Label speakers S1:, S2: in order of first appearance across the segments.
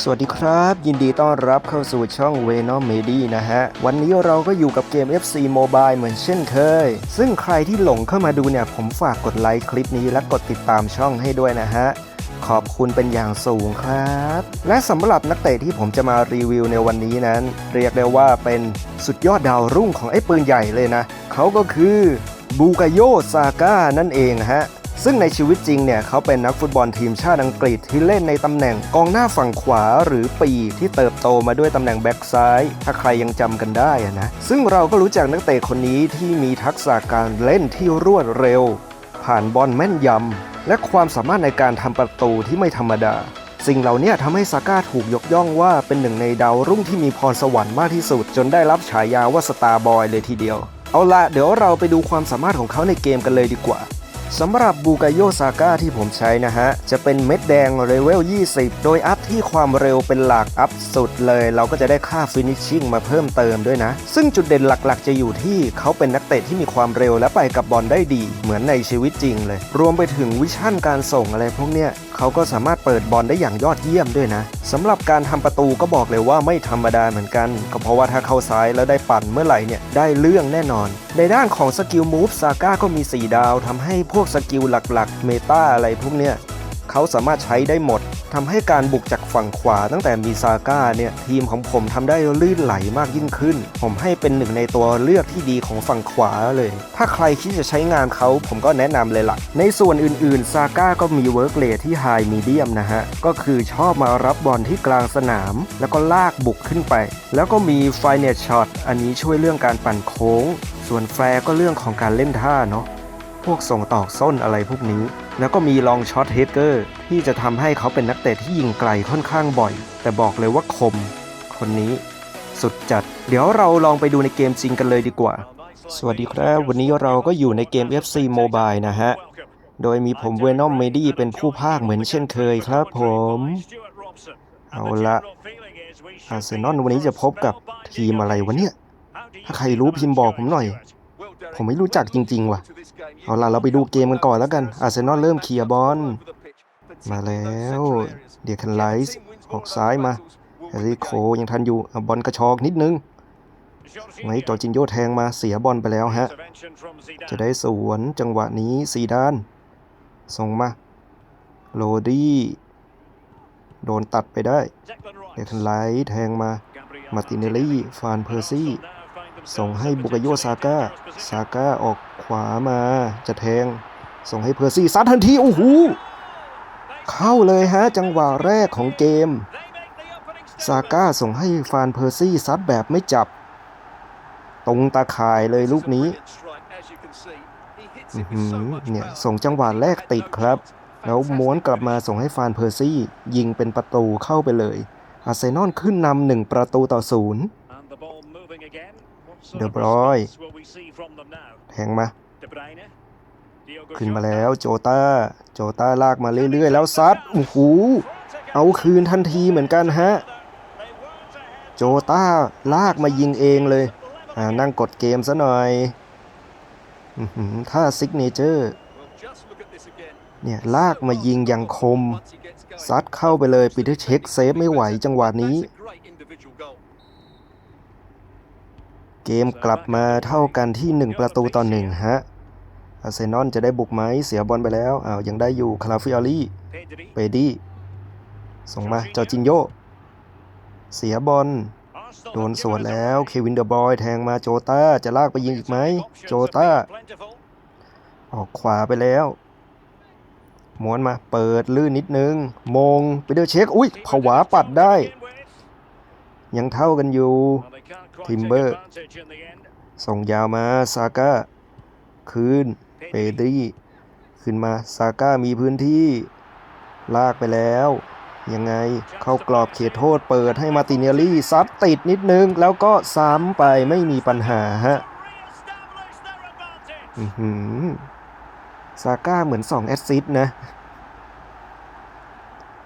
S1: สวัสดีครับ ยินดีต้อนรับเข้าสู่ช่อง v e n o m m e d y นะฮะ วันนี้เราก็อยู่กับเกม FC Mobile เหมือนเช่นเคย ซึ่งใครที่หลงเข้ามาดูเนี่ย ผมฝากกดไลค์คลิปนี้และกดติดตามช่องให้ด้วยนะฮะ ขอบคุณเป็นอย่างสูงครับ และสำหรับนักเตะที่ผมจะมารีวิวในวันนี้นั้น เรียกได้ว่าเป็นสุดยอดดาวรุ่งของไอ้ปืนใหญ่เลยนะ เขาก็คือบูกาโยซาก้านั่นเองฮะ ซึ่งในชีวิตจริงเนี่ยเขาเป็นนักฟุตบอลทีมชาติอังกฤษที่เล่นในตำแหน่งกองหน้าฝั่งขวาหรือปีที่เติบโตมาด้วยตำแหน่งแบ็กซ้าย ถ้าใครยังจำกันได้อะนะซึ่งเราก็รู้จักนักเตะคนนี้ที่มีทักษะการเล่นที่รวดเร็ว ผ่านบอลแม่นยำและความสามารถในการทำประตูที่ไม่ธรรมดา สิ่งเหล่านี้ทำให้ซาก้าถูกยกย่องว่าเป็นหนึ่งในดาวรุ่งที่มีพรสวรรค์มากที่สุด จนได้รับฉายาว่าสตาร์บอยเลยทีเดียว เอาละเดี๋ยวเราไปดูความสามารถของเขาในเกมกันเลยดีกว่า สำหรับบูกาโยซาก้าที่ผมใช้นะฮะ จะเป็นเม็ดแดงเลเวล 20 โดยอัพที่ความเร็วเป็นหลักอัพสุดเลย เราก็จะได้ค่าฟินิชชิ่งมาเพิ่มเติมด้วยนะ ซึ่งจุดเด่นหลักๆ จะอยู่ที่เขาเป็นนักเตะที่มีความเร็วและไปกับบอลได้ดี เหมือนในชีวิตจริงเลย รวมไปถึงวิชั่นการส่งอะไรพวกเนี้ยเขาก็สามารถเปิดบอลได้อย่างยอดเยี่ยมด้วยนะสำหรับการทำประตูก็บอกเลยว่าไม่ธรรมดาเหมือนกัน ก็เพราะว่าถ้าเข้าซ้ายแล้วได้ปั่นเมื่อไหร่เนี่ยได้เรื่องแน่นอน ในด้านของสกิลมูฟซาก้าก็มี 4 ดาวทำให้พวกสกิลหลักๆ เมตาอะไรพวกเนี้ยเขาสามารถใช้ได้หมด ทำให้การบุกจากฝั่งขวาตั้งแต่มีซาก้าเนี่ยทีมของผมทำได้ลื่นไหลมากยิ่งขึ้น ผมให้เป็นหนึ่งในตัวเลือกที่ดีของฝั่งขวาเลย ถ้าใครคิดจะใช้งานเขาผมก็แนะนำเลยล่ะ ในส่วนอื่นๆซาก้าก็มีเวิร์กเลทที่ไฮมีเดียมนะฮะ ก็คือชอบมารับบอลที่กลางสนาม แล้วก็ลากบุกขึ้นไป แล้วก็มีไฟเนตช็อตอันนี้ช่วยเรื่องการปั่นโค้ง ส่วนแฟร์ก็เรื่องของการเล่นท่าเนาะ พวกส่งตอกส้นอะไรพวกนี้ แล้วก็มีลองช็อตเฮดเกอร์ที่จะทำให้เขาเป็นนักเตะที่ยิงไกลค่อนข้างบ่อย แต่บอกเลยว่าคม คนนี้ สุดจัด เดี๋ยวเราลองไปดูในเกมจริงกันเลยดีกว่า สวัสดีครับ วันนี้เราก็อยู่ในเกม FC Mobile นะฮะ โดยมีผมเวนอมเมดี้เป็นผู้พากเหมือนเช่นเคยครับผมเอาละอาร์เซนอลวันนี้จะพบกับทีมอะไรวะเนี่ย ถ้าใครรู้พิมพ์บอกผมหน่อย ผมไม่รู้จักจริง ๆ ว่ะ เอาล่ะเราไปดูเกมกันก่อนแล้วกัน อาร์เซนอลเริ่มเคลียร์บอล มาแล้ว เดียคันไลส์ออกซ้ายมาแฮร์รี่โคยังทันอยู่อบอลกระชอกนิดนึงไว้จอจินโยแทงมาเสียบอลไปแล้วฮะ จะได้สวนจังหวะนี้สีดาน ส่งมา โรดี้โดนตัดไปได้เดียคันไลส์แทงมา มาร์ติเนลลี่ ฟานเพอร์ซี่ ส่งให้บุกโยซาก้าซาก้าออกขวามาจะแทง ส่งให้เพอร์ซี่ซัดทันที โอ้โหเข้าเลยฮะ จังหวะแรกของเกม ซาก้าส่งให้ฟานเพอร์ซี่ซัดแบบไม่จับ ตรงตาข่ายเลยลูกนี้เนี่ยส่งจังหวะแรกติดครับ แล้วม้วนกลับมาส่งให้ฟานเพอร์ซี่ ยิงเป็นประตูเข้าไปเลย อาร์เซนอลขึ้นนำหนึ่งประตูต่อศูนย์
S2: เดบรอย
S1: แทงมา ขึ้นมาแล้วโจต้า โจต้าลากมาเรื่อยๆ แล้วซัดโอ้โหเอาคืนทันทีเหมือนกันฮะ โจต้าลากมายิงเองเลยอ่านั่งกดเกมซะหน่อยอื้าซิกเนเจอร์เนี่ยลากมายิงอย่างคม ซัดเข้าไปเลยปีเตอร์เช็คเซฟไม่ไหวจังหวะนี้ เกมกลับมาเท่ากันที่ 1 ประตูต่อหนึ่งฮะอาร์เซนอลจะได้บุกไหมเสียบอลไปแล้วอ้าวยังได้อยู่คาราฟิออลี่เปดี้ส่งมาจอจินโย เสียบอลโดนสวนแล้วเควินเดอะบอย แทงมาโจต้าจะลากไปยิงอีกไหมโจต้า ออกขวาไปแล้วม้วนมาเปิดลื่นนิดนึง มงไปเดอร์เช็ค อุ้ยผวาปัดได้ ยังเท่ากันอยู่ ทิมเบอร์ ส่งยาวมาซาก้า คืน เปดรีขึ้นมาซาก้ามีพื้นที่ ลากไปแล้ว ยังไงเข้ากรอบเขตโทษเปิดให้มาร์ติเนลลี่ซัดติดนิดนึง แล้วก็ซ้ำไปไม่มีปัญหาฮะอือหือซาก้าเหมือน2แอสซิสต์นะ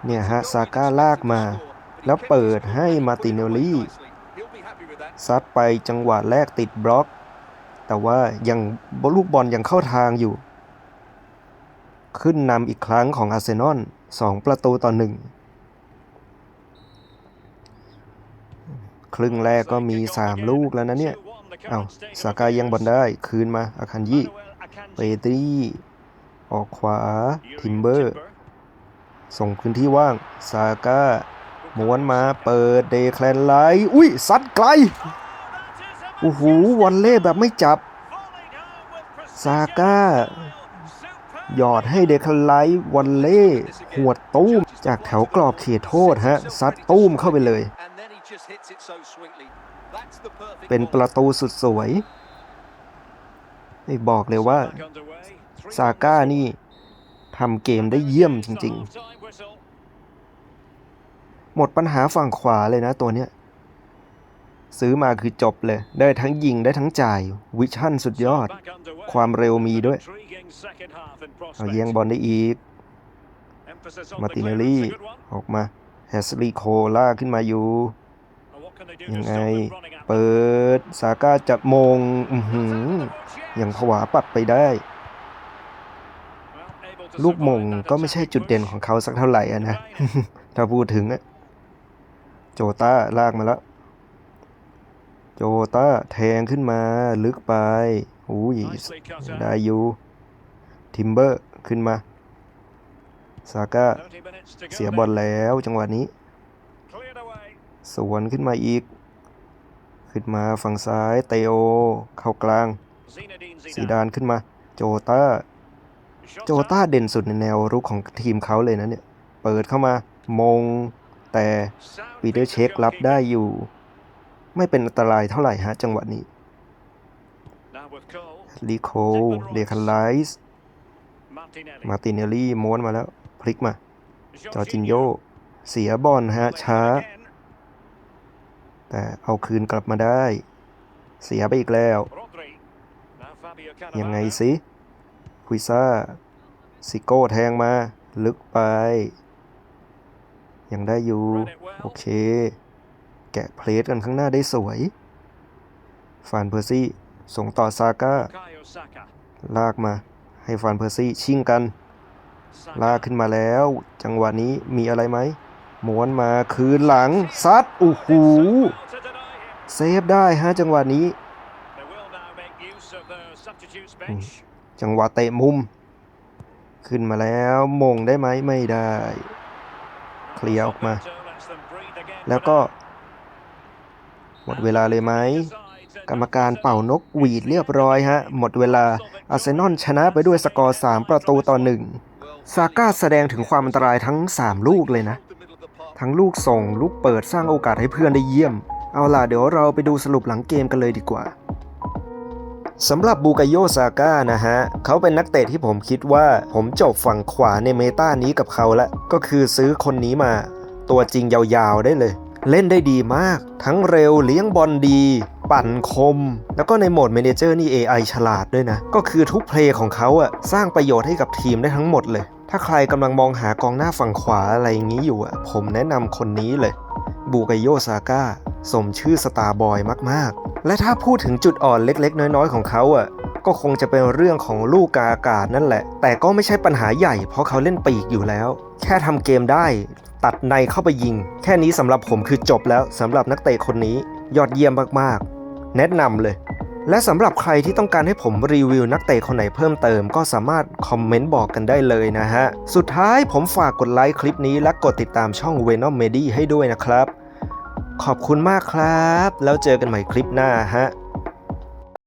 S1: เนี่ยฮะซาก้าลากมา แล้วเปิดให้มาร์ติเนลลี่ ซัดไปจังหวะแรกติดบล็อก แต่ว่ายังลูกบอลยังเข้าทางอยู่ ขึ้นนำอีกครั้งของอาร์เซนอล2ประตูต่อหนึ่งครึ่งแรกก็มี 3 ลูกแล้วนะเนี่ย เอาซากายังบอลได้คืนมาอาคันยี่เปตรีออกขวา ทิมเบอร์ ส่งพื้นที่ว่างซาก้า ม้วนมาเปิดเดแคลนไลท์อุ้ยซัดไกลโอ้โหวอลเล่แบบไม่จับ ซาก้า หยอดให้เดแคลนไลท์วอลเล่หวตู้ม จากแถวกรอบเขตโทษฮะซัดตู้มเข้าไปเลย เป็นประตูสุดสวยไม่บอกเลยว่า ซาก้านี่ทำเกมได้เยี่ยมจริง ๆ หมดปัญหาฝั่งขวาเลยนะตัวเนี้ย ซื้อมาคือจบเลย ได้ทั้งยิงได้ทั้งจ่าย วิชั่นสุดยอด ความเร็วมีด้วย เอาแย่งบอลได้อีก มาติเนลลี่ออกมาแฮสลีโคล่าขึ้นมาอยู่ยังไง เปิดซาก้าจะมงอือหือย่างผวาปัดไปได้ ลูกมงก็ไม่ใช่จุดเด่นของเขาสักเท่าไหร่นะ ถ้าพูดถึงอะ โจต้าลากมาแล้ว โจต้าแทงขึ้นมาลึกไปอุ้ยได้อยู่ทิมเบอร์ขึ้นมาซาก้าเสียบอลแล้วจังหวะนี้ สวนขึ้นมาอีก ขึ้นมาฝั่งซ้ายเตโอ เข้ากลางสีดานขึ้นมา โจต้า โจต้าเด่นสุดในแนวรุกของทีมเขาเลยนะเนี่ย เปิดเข้ามามง แต่ปีเตอร์เช็ครับได้อยู่ ไม่เป็นอันตรายเท่าไหร่ฮะจังหวะนี้ลีโคเดคันไลส์มาติเนลลี่ม้วนมาแล้ว พลิกมา จอจินโย เสียบอลฮะ ช้า แต่เอาคืนกลับมาได้ เสียไปอีกแล้ว ยังไงสิคุยซ่า ซิโก้แทงมา ลึกไป ยังได้อยู่ โอเค แกะเพลสกันข้างหน้าได้สวยฟานเพอร์ซี่ส่งต่อซาก้า ลากมาให้ฟานเพอร์ซี่ชิ่งกัน ลากขึ้นมาแล้ว จังหวะนี้มีอะไรไหมม้วนมาคืนหลังซัดโอ้โหเซฟได้ฮะจังหวะนี้ จังหวะเตะมุม ขึ้นมาแล้วมงได้ไหมไม่ได้ เคลียร์ออกมา แล้วก็ หมดเวลาเลยไหมกรรมการเป่านกหวีดเรียบร้อยฮะ หมดเวลาอาร์เซนอลชนะไปด้วยสกอร์ 3 ประตูต่อหนึ่งซาก้าแสดงถึงความอันตรายทั้ง 3 ลูกเลยนะ ทั้งลูกส่ง ลูกเปิดสร้างโอกาสให้เพื่อนได้เยี่ยม เอาล่ะเดี๋ยวเราไปดูสรุปหลังเกมกันเลยดีกว่า สำหรับบูกาโยซาก้านะฮะ เขาเป็นนักเตะที่ผมคิดว่าผมจบฝั่งขวาในเมตานี้กับเขาละ ก็คือซื้อคนนี้มา ตัวจริงยาวๆได้เลย เล่นได้ดีมาก ทั้งเร็วเลี้ยงบอลดี ปั่นคม แล้วก็ในโหมดเมเนเจอร์นี่ AI ฉลาดด้วยนะ ก็คือทุกเพลย์ของเขาอะสร้างประโยชน์ให้กับทีมได้ทั้งหมดเลย ถ้าใครกำลังมองหากองหน้าฝั่งขวาอะไรอย่างนี้อยู่อะผมแนะนำคนนี้เลยบูกาโยซาก้าสมชื่อสตาร์บอยมากๆและถ้าพูดถึงจุดอ่อนเล็กๆ น้อยๆ ของเขาอะก็คงจะเป็นเรื่องของลูกกาอากาศนั่นแหละ แต่ก็ไม่ใช่ปัญหาใหญ่เพราะเขาเล่นปีกอยู่แล้ว แค่ทำเกมได้ ตัดในเข้าไปยิง แค่นี้สำหรับผมคือจบแล้วสำหรับนักเตะคนนี้ยอดเยี่ยมมากๆ แนะนำเลย และสำหรับใครที่ต้องการให้ผมรีวิวนักเตะคนไหนเพิ่มเติมก็สามารถคอมเมนต์บอกกันได้เลยนะฮะ สุดท้ายผมฝากกดไลค์คลิปนี้และกดติดตามช่อง Venom Medi ให้ด้วยนะครับ ขอบคุณมากครับ แล้วเจอกันใหม่คลิปหน้าฮะ